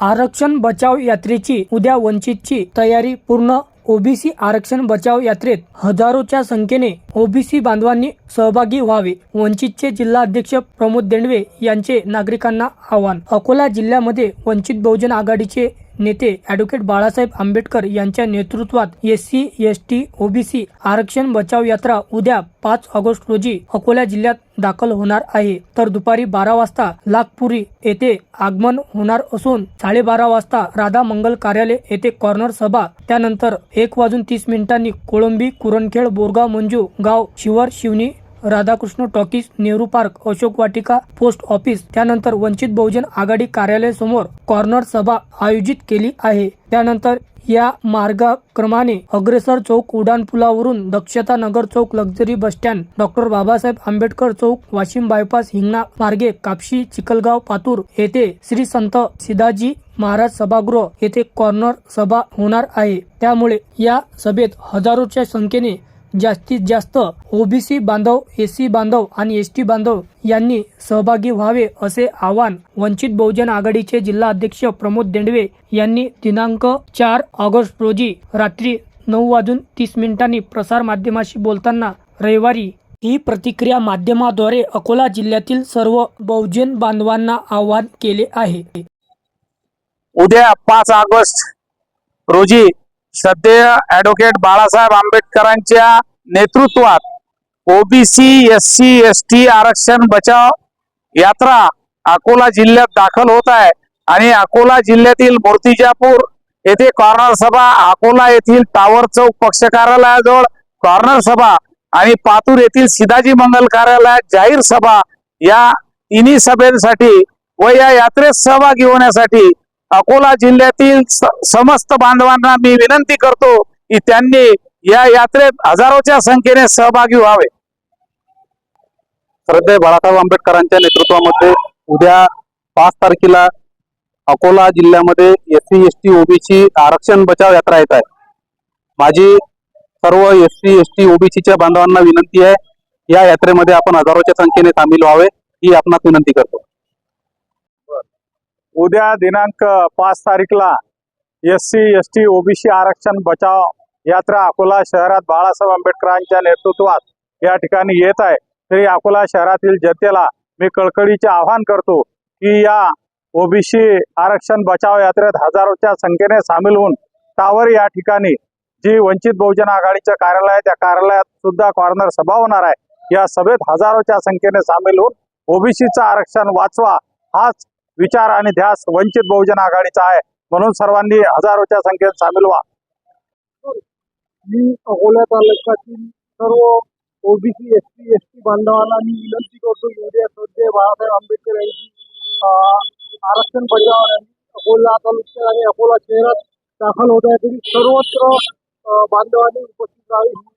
आरक्षण बचाव यात्रेची उद्या वंचितची तयारी पूर्ण. ओबीसी आरक्षण बचाव यात्रेत हजारोच्या संख्येने ओबीसी बांधवांनी सहभागी व्हावे. वंचितचे जिल्हाध्यक्ष प्रमोद देंडवे यांचे नागरिकांना आवाहन. अकोला जिल्ह्यामध्ये वंचित बहुजन आघाडीचे नेते ॲडव्होकेट बाळासाहेब आंबेडकर यांच्या नेतृत्वात S C S T OBC आरक्षण बचाव यात्रा उद्या पाच ऑगस्ट रोजी अकोला जिल्ह्यात दाखल होणार आहे. तर दुपारी बारा वाजता लाखपुरी येथे आगमन होणार असून साडेबारा वाजता राधा मंगल कार्यालय येथे कॉर्नर सभा त्यानंतर एक वाजून तीस मिनिटांनी कोळंबी कुरणखेड बोरगाव मंजू गाव Shivar Shivni Radhakrishna talkies Nehru park Ashok Vatika post office त्यानंतर वंचित बहुजन आघाडी कार्यालय समोर कॉर्नर सभा आयोजित केली आहे. त्यानंतर या मार्गक्रमाने अग्रेसर चौक उड्डाणपुलावरून दक्षता नगर चौक luxury bus stand doctor Babasaheb Ambedkar चौक वाशिम बायपास हिंगणा मार्गे कापशी चिखलगाव पातूर येथे श्री संत सिदाजी महाराज सभागृह येथे कॉर्नर सभा होणार आहे. त्यामुळे या सभेत हजारोच्या संख्येने जास्तीत जास्त ओबीसी बांधव एससी बांधव आणि एस टी बांधव यांनी सहभागी व्हावे असे आवाहन वंचित बहुजन आघाडीचे जिल्हा अध्यक्ष प्रमोद देंडवे यांनी दिनांक चार ऑगस्ट रोजी रात्री नऊ वाजून तीस मिनिटांनी प्रसार माध्यमाशी बोलताना रविवारी ही प्रतिक्रिया माध्यमाद्वारे अकोला जिल्ह्यातील सर्व बहुजन बांधवांना आवाहन केले आहे. उद्या पाच ऑगस्ट रोजी सध्या ऍडव्होकेट बाळासाहेब आंबेडकरांच्या नेतृत्वात OBC S C S T आरक्षण बचाव यात्रा अकोला जिल्ह्यात दाखल होत आहे. आणि अकोला जिल्ह्यातील मूर्तिजापूर येथे कॉर्नर सभा अकोला येथील टावर चौक पक्ष कार्यालयाजवळ कॉर्नर सभा आणि पातूर येथील सिदाजी मंगल कार्यालयात जाहीर सभा या तिन्ही सभेसाठी व या यात्रेत सहभागी होण्यासाठी अकोला जिल्ह्यातील समस्त बांधवांना मी विनंती करतो की त्यांनी या यात्रेत हजारोच्या संख्येने सहभागी व्हावे. श्रद्धेय बाळासाहेब आंबेडकरांच्या नेतृत्वामध्ये उद्या पाच तारखेला अकोला जिल्ह्यामध्ये S C S T OBC आरक्षण बचाव यात्रा येत आहे. माझी सर्व एस सी एस टी ओबीसीच्या बांधवांना विनंती आहे या यात्रेमध्ये आपण हजारोच्या संख्येने सामील व्हावे ही आपणास विनंती करतो. उद्या दिनांक पाच तारीखला S C S T OBC आरक्षण बचाव यात्रा अकोला शहरात बाळासाहेब आंबेडकरांच्या नेतृत्वात या ठिकाणी येत आहे. तरी अकोला शहरातील जनतेला मी कळकळीचे आवाहन करतो की या ओबीसी आरक्षण बचाव यात्रेत हजारोच्या संख्येने सामील होऊन टावर या ठिकाणी जी वंचित बहुजन आघाडीच्या कार्यालय आहे त्या कार्यालयात सुद्धा कॉर्नर सभा होणार आहे. या सभेत हजारोच्या संख्येने सामील होऊन ओबीसीचं आरक्षण वाचवा हाच विचार आणि ध्यास वंचित बहुजन आघाडीचा आहे. म्हणून सर्वांनी हजारोच्या संख्येत सामील व्हा. मी अकोला तालुक्यातील सर्व OBC S T S T बांधवांना मी विनंती करतो की सध्या बाळासाहेब आंबेडकर यांची आरक्षण बजाव अकोला तालुक्यात आणि अकोला शहरात दाखल होत आहे. तरी सर्वत्र बांधवांनी उपस्थित राहावी. ही